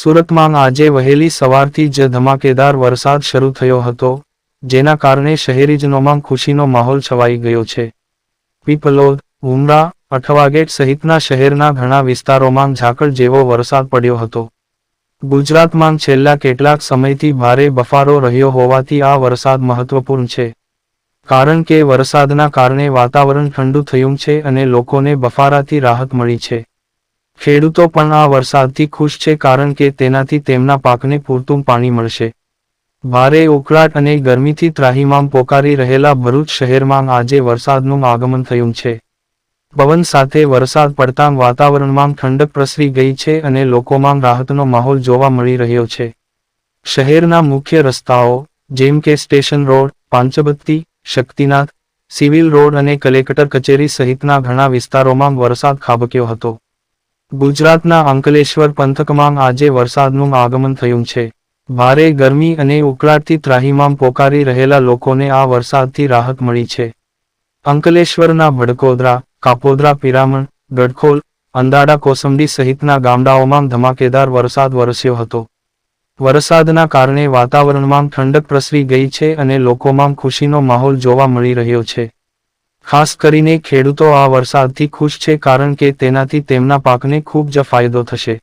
સુરતમાં આજે વહેલી સવારથી જ ધમાકેદાર વરસાદ શરૂ થયો હતો, જેના કારણે શહેરીજનોમાં ખુશીનો માહોલ છવાઈ ગયો છે. પીપલોદ ઉમરા અઠવાગેટ સહિતના શહેરના ઘણા વિસ્તારોમાં ઝાકળ જેવો વરસાદ પડ્યો હતો. ગુજરાતમાં છેલ્લા કેટલાક સમયથી ભારે બફારો રહ્યો હોવાથી આ વરસાદ મહત્વપૂર્ણ છે. કારણ કે વરસાદના કારણે વાતાવરણ ઠંડુ થયું છે અને લોકોને બફારાથી રાહત મળી છે. ખેડૂતો પણ આ વરસાદથી ખુશ છે કારણ કે તેનાથી તેમના પાકને પૂરતું પાણી મળશે. ભારે ઉકળાટ અને ગરમીથી ત્રાહીમામ પોકારી રહેલા ભરૂચ શહેરમાં આજે વરસાદનું આગમન થયું છે. પવન સાથે વરસાદ પડતાં વાતાવરણમાં ઠંડક પ્રસરી ગઈ છે અને લોકોમાં રાહતનો માહોલ જોવા મળી રહ્યો છે. શહેરના મુખ્ય રસ્તાઓ, જેમ કે station road, Panchbatti, Shaktinath, civil road અને કલેક્ટર કચેરી સહિતના ઘણા વિસ્તારોમાં વરસાદ ખાબક્યો હતો. ગુજરાતના અંકલેશ્વર પંથકમાં આજે વરસાદનું આગમન થયું છે. ભારે ગરમી અને ઉકળાટથી ત્રાહીમામ પોકારી રહેલા લોકોને આ વરસાદથી રાહત મળી છે. અંકલેશ્વરના ભડકોદરા કાપોદરા પિરામણ ગડખોલ અંદાડા કોસંબડી સહિતના ગામડાઓમાં ધમાકેદાર વરસાદ વરસ્યો હતો. વરસાદના કારણે વાતાવરણમાં ઠંડક પ્રસરી ગઈ છે અને લોકોમાં ખુશીનો માહોલ જોવા મળી રહ્યો છે. ખાસ કરીને ખેડૂતો આ વરસાદથી ખુશ છે કારણ કે તેનાથી તેમના પાકને ખૂબ જ ફાયદો થશે.